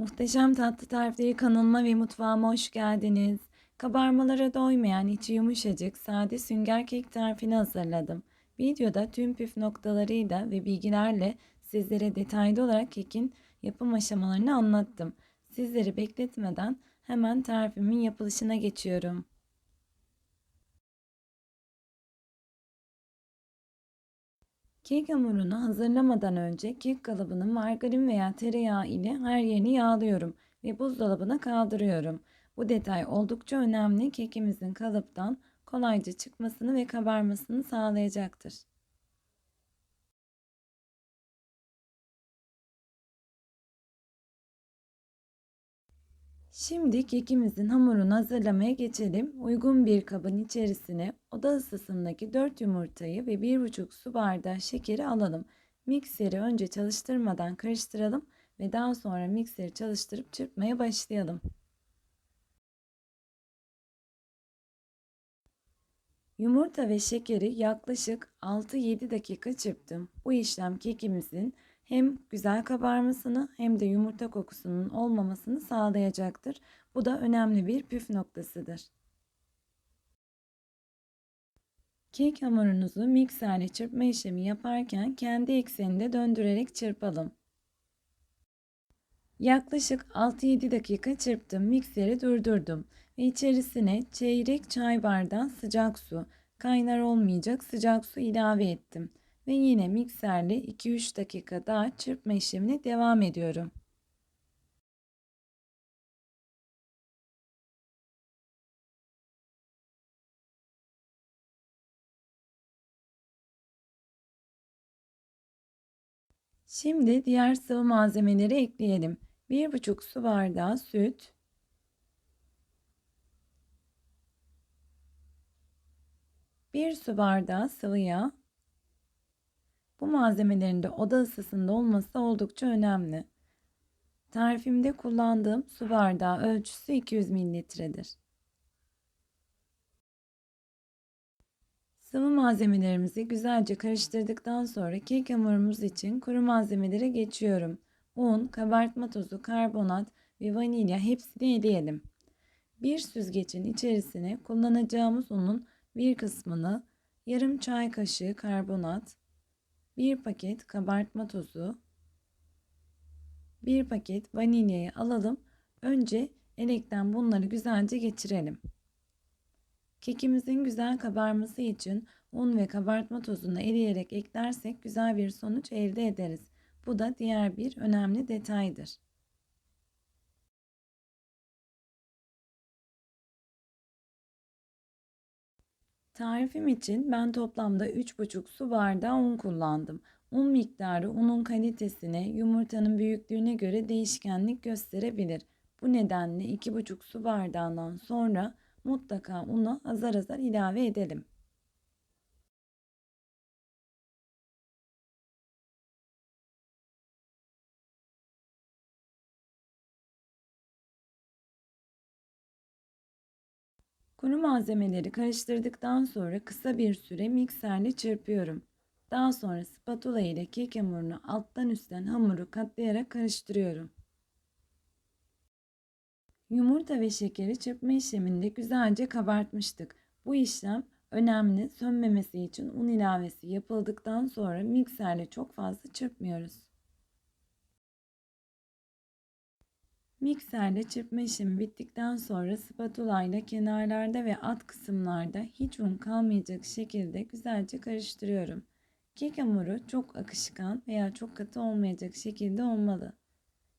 Muhteşem Tatlı Tarifleri kanalıma ve mutfağıma hoş geldiniz. Kabarmalara doymayan içi yumuşacık sade sünger kek tarifini hazırladım. Videoda tüm püf noktalarıyla ve bilgilerle sizlere detaylı olarak kekin yapım aşamalarını anlattım. Sizleri bekletmeden hemen tarifimin yapılışına geçiyorum. Kek hamurunu hazırlamadan önce kek kalıbını margarin veya tereyağı ile her yerini yağlıyorum ve buzdolabına kaldırıyorum. Bu detay oldukça önemli kekimizin kalıptan kolayca çıkmasını ve kabarmasını sağlayacaktır. Şimdi kekimizin hamurunu hazırlamaya geçelim. Uygun bir kabın içerisine oda ısısındaki 4 yumurtayı ve 1,5 su bardağı şekeri alalım. Mikseri önce çalıştırmadan karıştıralım ve daha sonra mikseri çalıştırıp çırpmaya başlayalım. Yumurta ve şekeri yaklaşık 6-7 dakika çırptım. Bu işlem kekimizin hem güzel kabarmasını hem de yumurta kokusunun olmamasını sağlayacaktır. Bu da önemli bir püf noktasıdır. Kek hamurunuzu mikserle çırpma işlemi yaparken kendi ekseninde döndürerek çırpalım. Yaklaşık 6-7 dakika çırptım. Mikseri durdurdum ve içerisine çeyrek çay bardağı sıcak su, kaynar olmayacak sıcak su ilave ettim ve yine mikserle 2-3 dakika daha çırpma işlemine devam ediyorum. Şimdi diğer sıvı malzemeleri ekleyelim. 1,5 su bardağı süt, 1 su bardağı sıvı yağ, bu malzemelerin de oda ısısında olması oldukça önemli. Tarifimde kullandığım su bardağı ölçüsü 200 mililitredir. Sıvı malzemelerimizi güzelce karıştırdıktan sonra kek hamurumuz için kuru malzemelere geçiyorum. Un, kabartma tozu, karbonat ve vanilya hepsini eleyelim. Bir süzgecin içerisine kullanacağımız unun bir kısmını yarım çay kaşığı karbonat, 1 paket kabartma tozu, 1 paket vanilyayı alalım. Önce elekten bunları güzelce geçirelim. Kekimizin güzel kabarması için un ve kabartma tozunu eleyerek eklersek güzel bir sonuç elde ederiz. Bu da diğer bir önemli detaydır. Tarifim için ben toplamda 3,5 su bardağı un kullandım. Un miktarı unun kalitesine, yumurtanın büyüklüğüne göre değişkenlik gösterebilir. Bu nedenle 2,5 su bardağından sonra mutlaka unu azar azar ilave edelim. Kuru malzemeleri karıştırdıktan sonra kısa bir süre mikserle çırpıyorum. Daha sonra spatula ile kek hamurunu alttan üstten hamuru katlayarak karıştırıyorum. Yumurta ve şekeri çırpma işleminde güzelce kabartmıştık. Bu işlem önemli. Sönmemesi için un ilavesi yapıldıktan sonra mikserle çok fazla çırpmıyoruz. Mikserle çırpma işlemi bittikten sonra spatula ile kenarlarda ve alt kısımlarda hiç un kalmayacak şekilde güzelce karıştırıyorum. Kek hamuru çok akışkan veya çok katı olmayacak şekilde olmalı.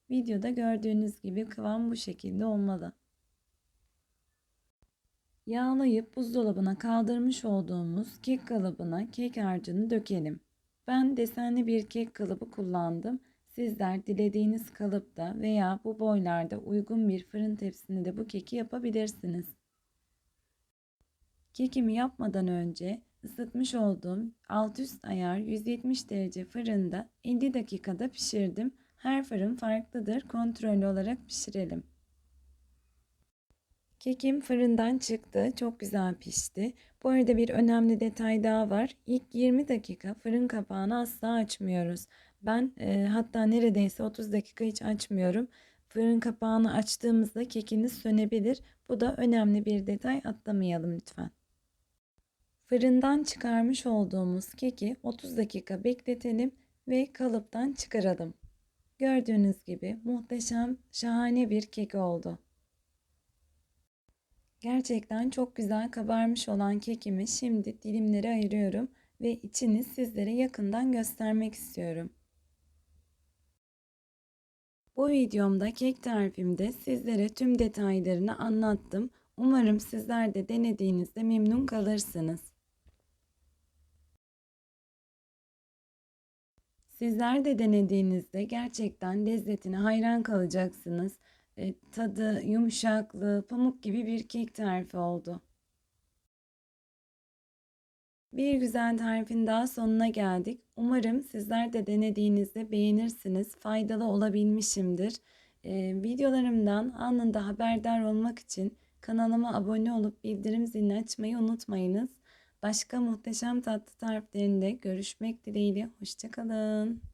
Videoda gördüğünüz gibi kıvam bu şekilde olmalı. Yağlayıp buzdolabına kaldırmış olduğumuz kek kalıbına kek harcını dökelim. Ben desenli bir kek kalıbı kullandım. Sizler dilediğiniz kalıpta veya bu boylarda uygun bir fırın tepsisinde de bu keki yapabilirsiniz. Kekimi yapmadan önce ısıtmış olduğum alt üst ayar 170 derece fırında 50 dakikada pişirdim. Her fırın farklıdır. Kontrollü olarak pişirelim. Kekim fırından çıktı. Çok güzel pişti. Bu arada bir önemli detay daha var. İlk 20 dakika fırın kapağını asla açmıyoruz. Ben e, hatta neredeyse 30 dakika hiç açmıyorum. Fırın kapağını açtığımızda kekiniz sönebilir. Bu da önemli bir detay atlamayalım lütfen. Fırından çıkarmış olduğumuz keki 30 dakika bekletelim ve kalıptan çıkaralım. Gördüğünüz gibi muhteşem, şahane bir kek oldu. Gerçekten çok güzel kabarmış olan kekimi şimdi dilimlere ayırıyorum ve içini sizlere yakından göstermek istiyorum. Bu videomda kek tarifimde sizlere tüm detaylarını anlattım. Umarım sizler de denediğinizde memnun kalırsınız. Sizler de denediğinizde gerçekten lezzetine hayran kalacaksınız. E, tadı, yumuşaklığı, pamuk gibi bir kek tarifi oldu. Bir güzel tarifin daha sonuna geldik. Umarım sizler de denediğinizde beğenirsiniz. Faydalı olabilmişimdir. Ee, videolarımdan anında haberdar olmak için kanalıma abone olup bildirim zilini açmayı unutmayınız. Başka muhteşem tatlı tariflerinde görüşmek dileğiyle. Hoşçakalın.